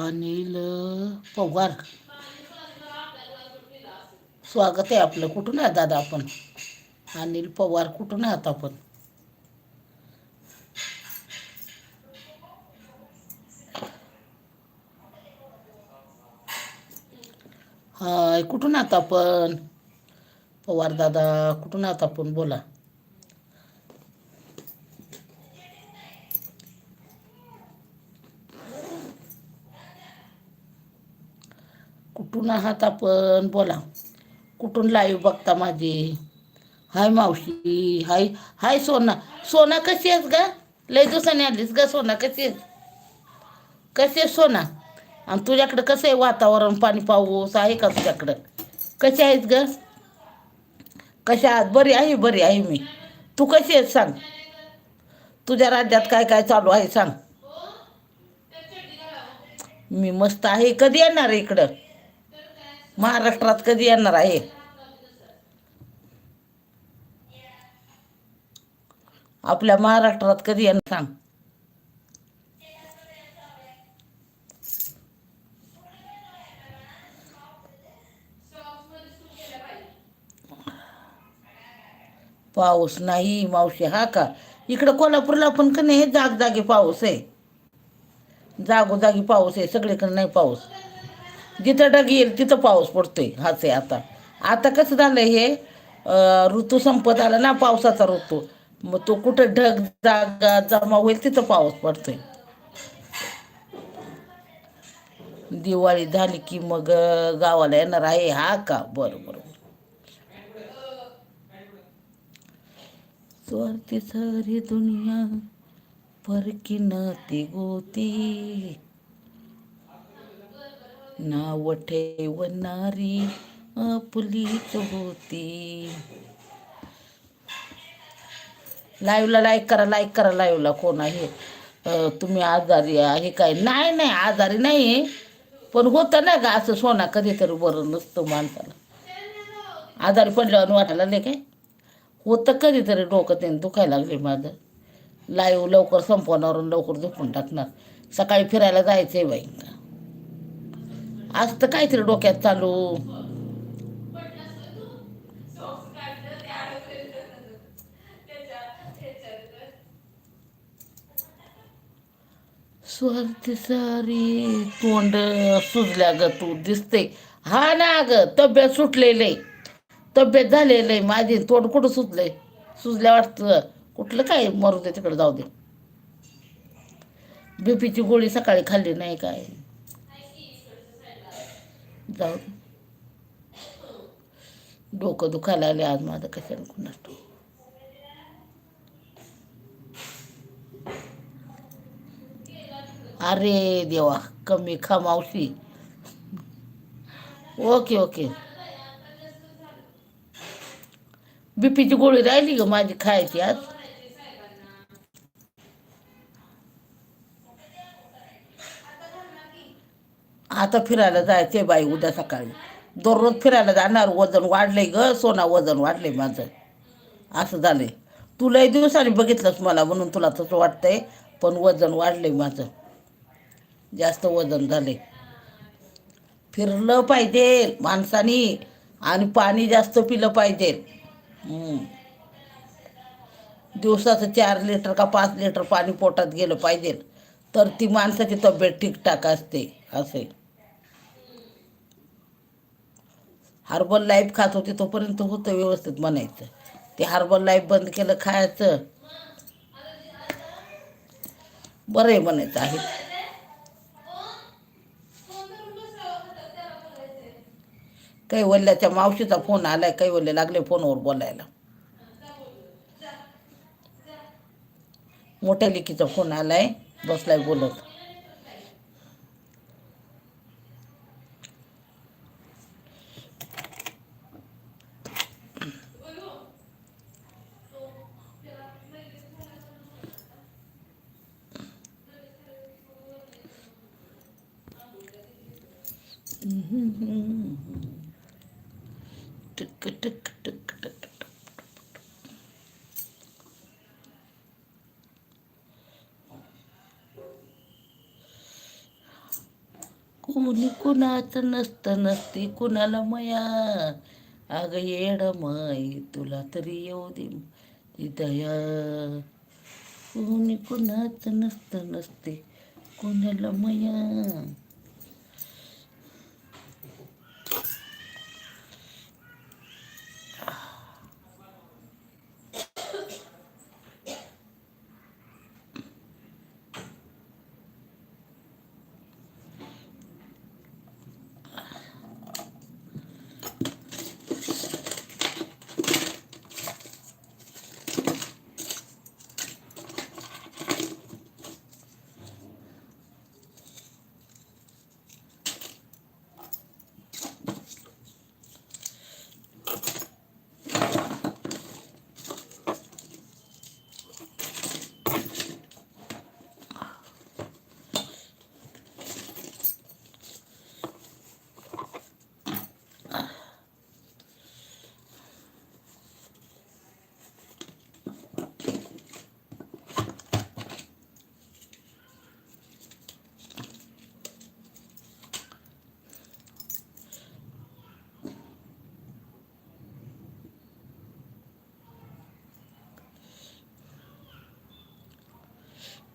अनिल पवार. स्वागत आहे आपलं. कुठून आहे दादा आपण? अनिल पवार कुठून आहात आपण? हाय कुठून आहात आपण? पवार दादा कुठून आहात आपण? बोला. कुठून आहात आपण बोला. कुठून लाईव्ह बघता माझी? हाय मावशी हाय हाय सोना. सोना कशी आहेस ग? लय दिवसाने आलीस ग सोना कशी आहेस? कशी आहेस सोना? आणि तुझ्याकडं कसं आहे वातावरण पाणी पाऊस आहे का तुझ्याकडं? कशी आहेस ग? कशा आहात बरी आहे बरी आहे मी. तू कशी आहेस सांग. तुझ्या राज्यात काय काय चालू आहे सांग. मी मस्त आहे. कधी येणार आहे इकडं? महाराष्ट्रात कधी येणार आहे? आपल्या महाराष्ट्रात कधी येणार सांग. पाऊस नाही मावशी हा का? इकडं कोल्हापूरला पण का नाही जाग जागी पाऊस आहे. जागोजागी पाऊस आहे सगळीकडे नाही पाऊस. जिथं ढग येईल तिथं पाऊस पडतोय. हाच आहे आता. आता कसं झालं हे? ऋतू संपत आला ना पावसाचा ऋतू. मग तो कुठं ढग जागा जमा होईल तिथं पाऊस पडतोय. दिवाळी झाली की मग गावाला येणार आहे. हा का? बरं बरं बरं. स्वार्थी सारी दुनिया परकी ती गोती. नाव ठेवणारी आपलीच होती. लाईव्हला लाईक करा लाईक करा लाईव्हला कोण आहे? तुम्ही आजारी आहे काय? नाही नाही आजारी नाही पण होतं ना का असं सोना कधीतरी बरं नसतं माणसाला. आजारी पडल्यावर वाटायला नाही काय? होतं कधीतरी डोकं त्याने दुखायला लागले माझं. लाईव्ह लवकर संपवणार लवकर झोपून टाकणार. सकाळी फिरायला जायचंय बाई. आज तर काहीतरी डोक्यात चालू. स्वार्थी सारी तोंड सुजल्या ग तू दिसते हा ना ग तब्येत सुटलेले तब्येत झालेलं माझी तोंड कुठं सुजलंय? सुजल्या वाटतं. कुठलं काय मरू दे तिकडे जाऊ दे. बीपीची गोळी सकाळी खाल्ली नाही काय? जाऊ डोकं दुखायला आले आज माझं कशाने कुणास अरे देवा कमी खा मावशी. Okay okay. बीपीची गोळी राहिली ग माझी खायची आज? आता फिरायला जायचे बाई उद्या सकाळी. दररोज फिरायला जाणार वजन वाढलंय ग सोना वजन वाढलंय माझं. असं झालंय. तुलाही दिवसाने बघितलंस मला म्हणून तुला तसं वाटतंय पण वजन वाढलंय माझं. जास्त वजन झालंय. फिरलं पाहिजे माणसानी आणि पाणी जास्त पिलं पाहिजे. दिवसाचं चार लिटर का पाच लिटर पाणी पोटात गेलं पाहिजे. तर ती माणसाची तब्येत ठीकठाक असते असे. हर्बल लाईफ खात होते तोपर्यंत होतं व्यवस्थित म्हणायचं. ते हर्बल लाईफ बंद केलं खायचं. बरं आहे म्हणायचं आहे. कैवल्याच्या मावशीचा फोन आलाय कैवल्य लागले फोनवर बोलायला. मोठ्या लेकीचा फोन आलाय बसलाय बोलत. टिक टिक टिक टक कोणी कुणाचं नसतं नसते कुणाला मया. अग येड माई तुला तरी येऊ दे ती दया. कोणी कुणाचं नसतं नसते कुणाला मया.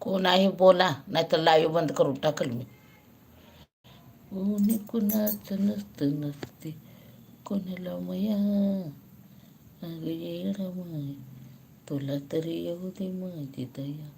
कोण आहे बोला नाहीतर लाईव्ह बंद करून टाकल मी. कोणी कुणाचं नसतं नसते कोणाला मया. अगं येड तुला तरी येऊ दे माझी दया.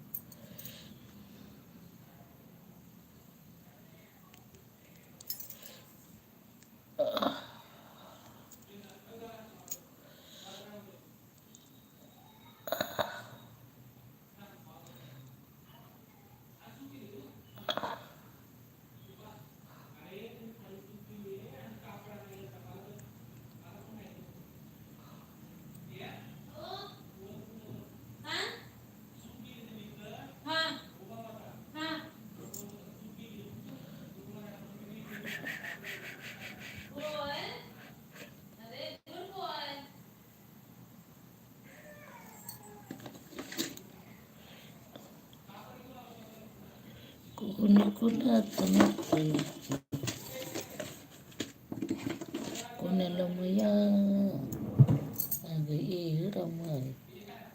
कोणी कुणाचं नसतं नसते कोणाला मया अगं येड माय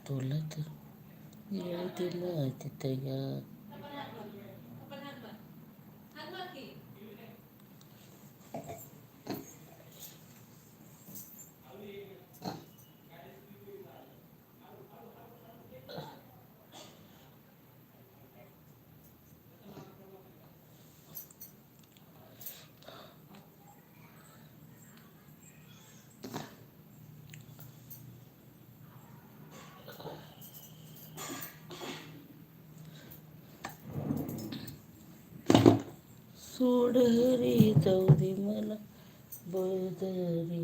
तुला तर येऊ दे माझी दया सोड रे जाऊ दे मला बळदरी